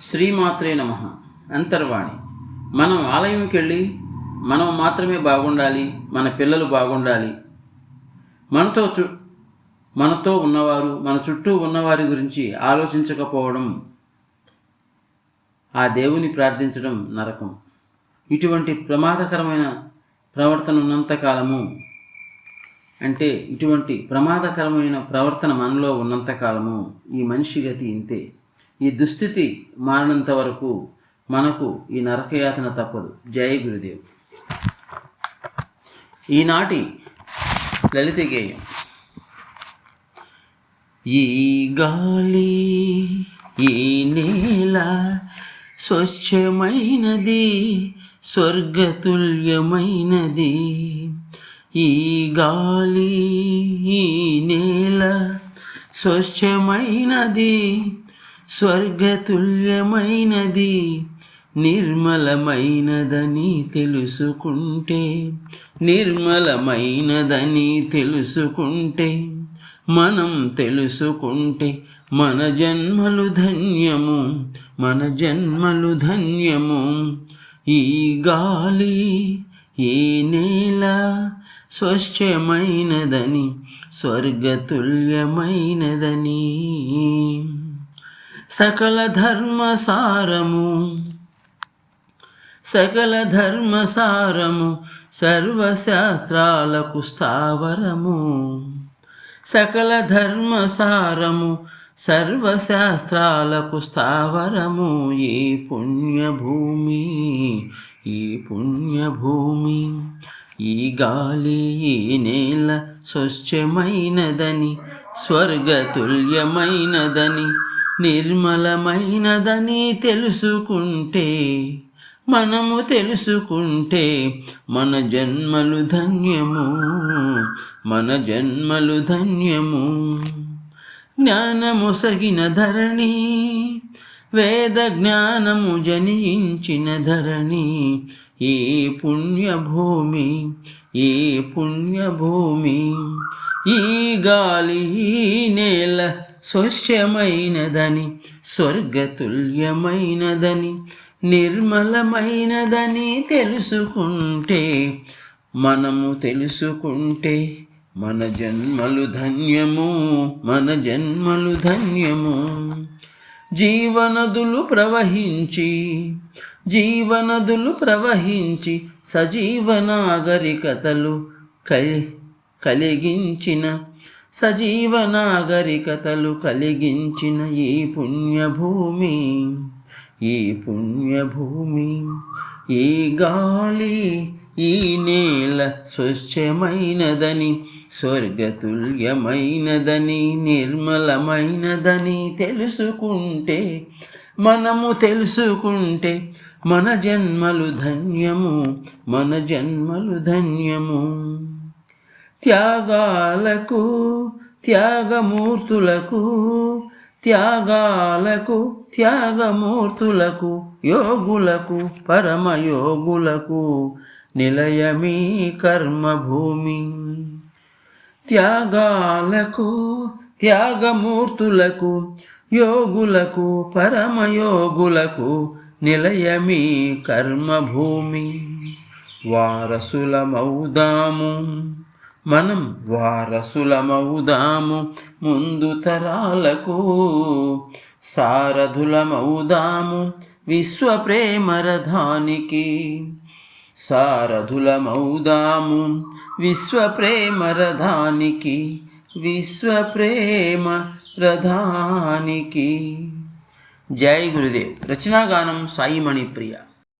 శ్రీమాత్రే నమ. అంతర్వాణి. మనం ఆలయంకి వెళ్ళి మనం మాత్రమే బాగుండాలి మన పిల్లలు బాగుండాలి. మనతో చు మనతో ఉన్నవారు మన చుట్టూ ఉన్నవారి గురించి ఆలోచించకపోవడం ఆ దేవుని ప్రార్థించడం నరకం. ఇటువంటి ప్రమాదకరమైన ప్రవర్తన ఉన్నంతకాలము అంటే ఇటువంటి ప్రమాదకరమైన ప్రవర్తన మనలో ఉన్నంతకాలము ఈ మనిషి గతి ఇంతే. ఈ దుస్థితి మారినంత వరకు మనకు ఈ నరకయాతన తప్పదు. జయ గురుదేవ్. ఈనాటి లలిత గేయం. ఈ గాలి ఈ నేల స్వచ్ఛమైనది స్వర్గతుల్యమైనది. ఈ గాలి ఈ నేల స్వచ్ఛమైనది స్వర్గతుల్యమైనది నిర్మలమైనదని తెలుసుకుంటే నిర్మలమైనదని తెలుసుకుంటే మనం తెలుసుకుంటే మన జన్మలు ధన్యము మన జన్మలు ధన్యము. ఈ గాలి ఈ నేల స్వచ్ఛమైనదని స్వర్గతుల్యమైనదని. సకల ధర్మసారము సకల ధర్మసారము సర్వశాస్త్రాలకు స్థావరము. సకల ధర్మసారము సర్వశాస్త్రాలకు స్థావరము. ఈ పుణ్యభూమి ఈ పుణ్యభూమి ఈ గాలి ఈ నేల స్వచ్ఛమైనదని స్వర్గతుల్యమైనదని నిర్మలమైనదని తెలుసుకుంటే మనము తెలుసుకుంటే మన జన్మలు ధన్యము మన జన్మలు ధన్యము. జ్ఞానముసగిన ధరణి వేద జ్ఞానము జనించిన ధరణి ఈ పుణ్యభూమి ఈ పుణ్యభూమి. ఈ గాలి ఈ నేల స్వచ్ఛమైనదని స్వర్గతుల్యమైనదని నిర్మలమైనదని తెలుసుకుంటే మనము తెలుసుకుంటే మన జన్మలు ధన్యము మన జన్మలు ధన్యము. జీవనదులు ప్రవహించి జీవనదులు ప్రవహించి సజీవ నాగరికతలు కలి కలిగించిన సజీవ నాగరికతలు కలిగించిన ఈ పుణ్యభూమి ఈ పుణ్యభూమి ఈ గాలి ఈ నేల స్వచ్ఛమైనదని స్వర్గతుల్యమైనదని నిర్మలమైనదని తెలుసుకుంటే మనము తెలుసుకుంటే మన జన్మలు ధన్యము మన జన్మలు ధన్యము. త్యాగాలకు త్యాగమూర్తులకు త్యాగాలకు త్యాగమూర్తులకు యోగులకు పరమయోగులకు నిలయమీ కర్మభూమి. త్యాగాలకు త్యాగమూర్తులకు యోగులకు పరమయోగులకు నిలయమీ కర్మభూమి. వారసులమౌదాము మనం వారసులమవుదాము ముందు తరాలకు. సారథులమవుదాము విశ్వప్రేమరథానికి సారథులమవుదాము విశ్వప్రేమరథానికి విశ్వప్రేమ రథానికి. జై గురుదేవ్. రచనాగానం సాయి మణిప్రియ